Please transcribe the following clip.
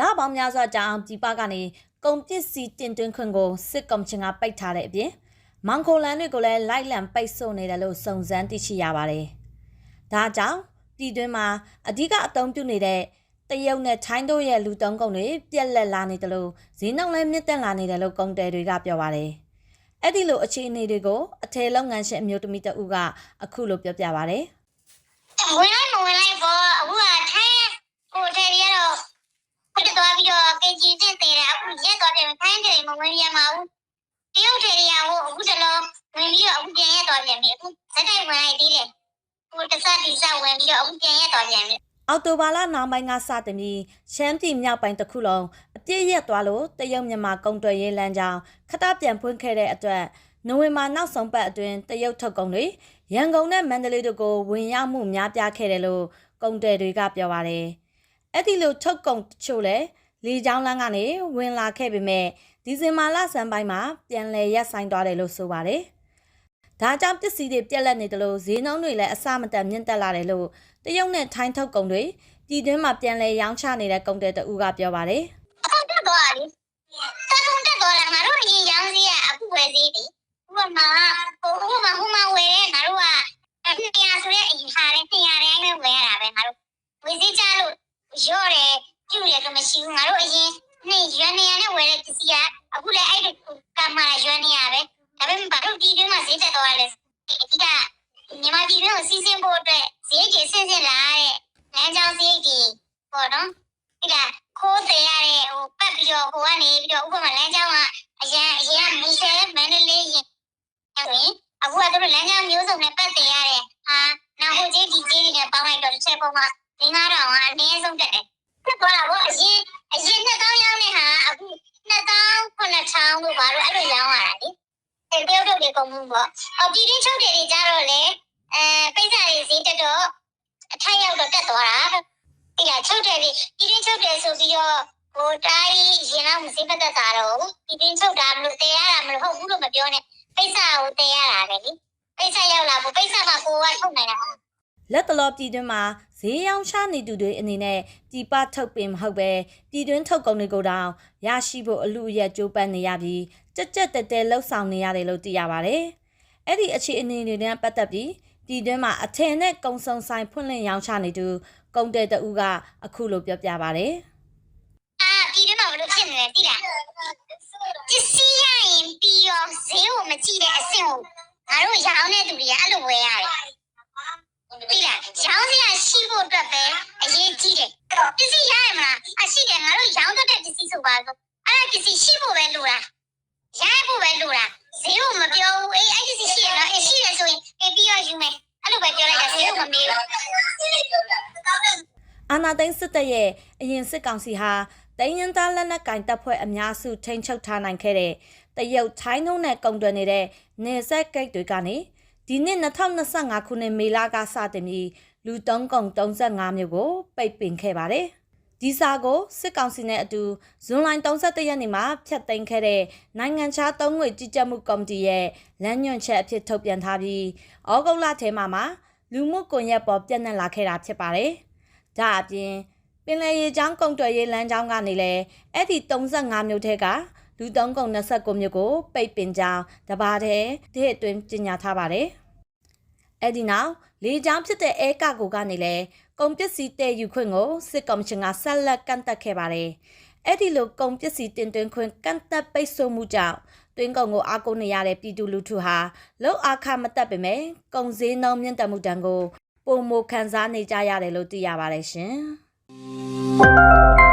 လပေါင်းများစွာကြာအောင်ပြည်ပကနေကုန်ပစ္စည်းတင်သွင်းခွင့်ကိုစစ်ကောင်ချင်းကပိတ်ထားတဲ့အပြင်မန်ခိုလန်တွေကိုလည်းလိုက်လံပိတ်ဆို့နေတယ်လို့စုံစမ်းသိရှိရပါတယ်။ဒါကြောင့်ပြည်တွင်းမှာအ धिक အသုံးပြုနေတဲ့တရုတ်နဲ့ထိုင်းတို့ရဲ့လူတုံးကုန်တွေပြက်လက်လာနေတယ်လို့ဈေးနှုန်းလည်းမြင့်တက်လာနေတယ်လို့ကုန်တယ်တွေကပြောပါတယ်။အဲ့ဒီလိုအခြေအနေတွေကိုအထည်လုပ်ငန်းရှင်အမျိုးသမီးတဦးကအခုလိုပြောပြပါတယ်ဝင်လိုက်မဝင်လိုက်ပေါ့အခုကထိုင်းဟိုတယ်ရီကတော့ပြတ်သွားပြီးတော့ ကင်ဂျီစစ်သေးတယ်အခုရက်သွားပြန်ထိုင်းတယ်မဝင်ရမှာဘူးတရုတ်တယ်ရီကဟိုအခုတလုံးဝင်ပြီးတော့အခုပြန်ရက်သွားပြန်ပြီအခုစက်တိုက်ဝင်လိုက်သေးတယ်ဟိုတစ်စတိစဝင်ပြီးတော့အခုပြန်ရက်သွားပြန်ပြီ။အော်တိုဘာလနောက်ပိုင်းကစတင်ပြီးရှမ်းပြည်မြောက်ပိုင်းတစ်ခုလုံးအပြည့်ရက်သွားလို့တရုတ်မြန်မာကုန်သွယ်ရေးလမ်းကြောင်းခဏပြန်ဖွင့်ခဲ့တဲ့အတွက်နိုဝင်ဘာနောက်ဆုံးပတ်အတွင်းတရုတ်ထုတ်ကုန်တွေရန်ကုန်နဲ့မန္တလေးတို့ကိုဝင်ရောက်မှုများပြားခဲ့တယ်လို့ကုန်တယ်တွေကပြောပါတယ်။အဲ့ဒီလိုထုတ်ကုန်တချို့လည်း လေကြောင်းလမ်းကနေဝင်လာခဲ့ပေမဲ့ဒီဇင်ဘာလဆန်းပိုင်းမှာပြန်လည်ရပ်ဆိုင်းသွားတယ်လို့ဆိုပါတယ်။ဒါကြောင့်ပစ္စည်းတွေပြက်လက်နေတယ်လို့ဈေးနှုန်းတွေလည်းအဆမတန်မြင့်တက်လာတယ်လို့တရုတ်နဲ့ထိုင်းထုတ်ကုန်တွေပြည်တွင်းမှာပြန်လည်ရောင်းချနေတဲ့ကုန်တဲ့တဦးကပြောပါတယ်အခုတက်သွားပြီတက်ဆုံးတက်သွားတယ်ငါတို့အရင်ရောင်းစီးကအခုဝယ်စီးပြီဟိုမှာဟိုဟိုမှာဟိုမှာဝယ်တဲ့ငါတို့က200ဆိုတဲ့အရင်ဟာတဲ့200တိုင်းပဲဝယ်ရတာပဲငါတို့ဝယ်စီးကြလို့ရော့တယ် ကျူတယ်လို့မရှိဘူးငါတို့အရင်နေ့ရွက်နေရနဲ့ဝယ်တဲ့ပစ္စည်းကအခုလည်းအဲ့ဒီကမှရွက်နေရပဲဒါပေမဲ့ဘာလို့ဒီတွင်းမှာဈေးတက်သွားလဲအဓိကမြန်မာပြည်တွင်းကိုစီးဆင်းဖို့အတွက်ဈေးကြီးဆင်းဆင်းလာတဲ့လမ်းကြောင်းဈေးကြီးပေါ့နော်ဒီကခိုးတယ်ရတဲ့ဟိုပတ်ပြီးတော့ဟိုကနေပြီးတော့ဥပမာလမ်းကြောင်းကအရန်အရန်မီဆယ်မန္တလေးရင်ဆိုရင်အခုကတို့လမ်းကြောင်းမျိုးစုံနဲ့ပတ်တယ်ရတဲ့ဟာနောက်ဟိုကြီးဒီကြီးတွေနဲ့ပေါင်းလိုက်တော့တစ်ချက်ပုံမှာဒီငါတော့အနည်းဆုံးတက်တယ် တက်သွားတာပေါ့အရင်အရင်2000ရောင်းတဲ့ဟာအခု2000 9000လို့ပါလို့အဲ့လိုရောင်းရတာလေအဲတယောက်တော့ဒီကုန်မှုပေါ့အော်ဒီတင်းချုပ်တယ်တွေကြတော့လေအဲပိတ်စာတွေဈေးတက်တော့အထက်ရောက်တော့တက်သွားတာဒီကချုပ်တယ်ဒီဒီတင်းချုပ်တယ်ဆိုပြီးတော့ဟိုတိုင်းရင်တော့မစိပတ်သက်တာတော့ဒီတင်းချုပ်တာမလို့တဲရတာမလို့ဟုတ်ဘူးလို့မပြောနဲ့ပိတ်စာကိုတဲရတာပဲလေပိတ်စာရောက်လာဘူးပိတ်စာမှာကိုကထုတ်နိုင်တာ။ လက်တလောပြည်တွင်းမှာဈေးရောင်းချနေသူတွေအနေနဲ့ပြည်ပထုတ်ပင်မဟုတ်ပဲပြည်တွင်းထုတ်ကုန်တွေကိုတောင်ရရှိဖို့အလူအရက်ကြိုးပမ်းနေရပြီးကြက်ကြက်တဲတဲလှုပ်ဆောင်နေရတယ်လို့သိရပါတယ်။အဲ့ဒီအခြေအနေတွေနဲ့ပတ်သက်ပြီးပြည်တွင်းမှာအထင်နဲ့ကုံစုံဆိုင်ဖွင့်လှစ်ရောင်းချနေသူကုန်တဲ့တဦးကအခုလိုပြောပြပါတယ်။အာဒီထဲမှာဘယ်လိုဖြစ်နေလဲသိလားပစ္စည်းရရင်ပြီးရောဈေးကိုမကြည့်တဲ့အဆင့်ကိုငါတို့ရောင်းတဲ့သူတွေကအဲ့လိုဝယ်ရတယ် သိလားရောင်းစရာရှိဖို့အတွက်ပဲအရေးကြီးတယ်ပစ္စည်းရရမလားအရှိတယ်ငါတို့ရောင်းတတ်တဲ့ပစ္စည်းဆိုပါတော့အဲ့ဒါပစ္စည်းရှိဖို့ပဲလိုတာရဖို့ပဲလိုတာဈေးကိုမပြောဘူးအေးအဲ့ဒီပစ္စည်းရှိရနော်အေးရှိတယ်ဆိုရင်အေးပြီးရောယူမယ်အဲ့လိုပဲပြောလိုက်တာဈေးကိုမမေးဘူးအာနာသိန်းစစ်တပ်ရဲ့အရင်စစ်ကောင်စီဟာတိုင်းရင်းသားလက်နက်ကင်တပ်ဖွဲ့အများစုထိန်းချုပ်ထားနိုင်ခဲ့တဲ့တရုတ်ထိုင်းတို့နဲ့ကုန်သွယ်နေတဲ့နေဆက်ဂိတ်တွေကနေ ဒီနှစ်2025ခုနှစ်မေလကစတင်ပြီးလူတုံးကုန်35မျိုးကိုပိတ်ပင်ခဲ့ပါတယ်။ဒီစာကိုစစ်ကောင်စီနဲ့အတူဇွန်လ31ရက်နေ့မှာဖျက်သိမ်းခဲ့တဲ့နိုင်ငံခြားသုံးငွေကြီးကြပ်မှုကော်မတီရဲ့လမ်းညွှန်ချက်အဖြစ်ထုတ်ပြန်ထားပြီးဩဂုတ်လထဲမှာမှလူမှုကွန်ရက်ပေါ်ပြန့်နှံ့လာခဲ့တာဖြစ်ပါတယ်။ဒါအပြင်ပင်လယ်ရေချောင်းကုံတွယ်ရေးလမ်းကြောင်းကနေလည်းအဲ့ဒီ35မြို့ထဲကလူသုံးကုံ29မြို့ကိုပိတ်ပင်ကြောင်းတပါးတည်းဒီအတွင်းကြေညာထားပါတယ်။ အဲ့ဒီနောက်လေကြောင်းဖြစ်တဲ့အဲကာကိုကနေလည်းကုန်ပစ္စည်းတည်ယူခွင့်ကိုစစ်ကော်မရှင်ကဆက်လက်ကန့်သက်ခဲ့ပါတယ်။အဲ့ဒီလိုကုန်ပစ္စည်းတင်သွင်းခွင့်ကန့်သက်ပိတ်ဆို့မှုကြောင့်တွင်းကုန်ကိုအားကိုးနေရတဲ့ပြည်သူလူထုဟာလောက်အားခမတက်ပေမဲ့ကုန်စည်နှုန်းမြင့်တက်မှုတန်ကိုပုံမခံစားနေကြရတယ်လို့သိရပါတယ်ရှင်။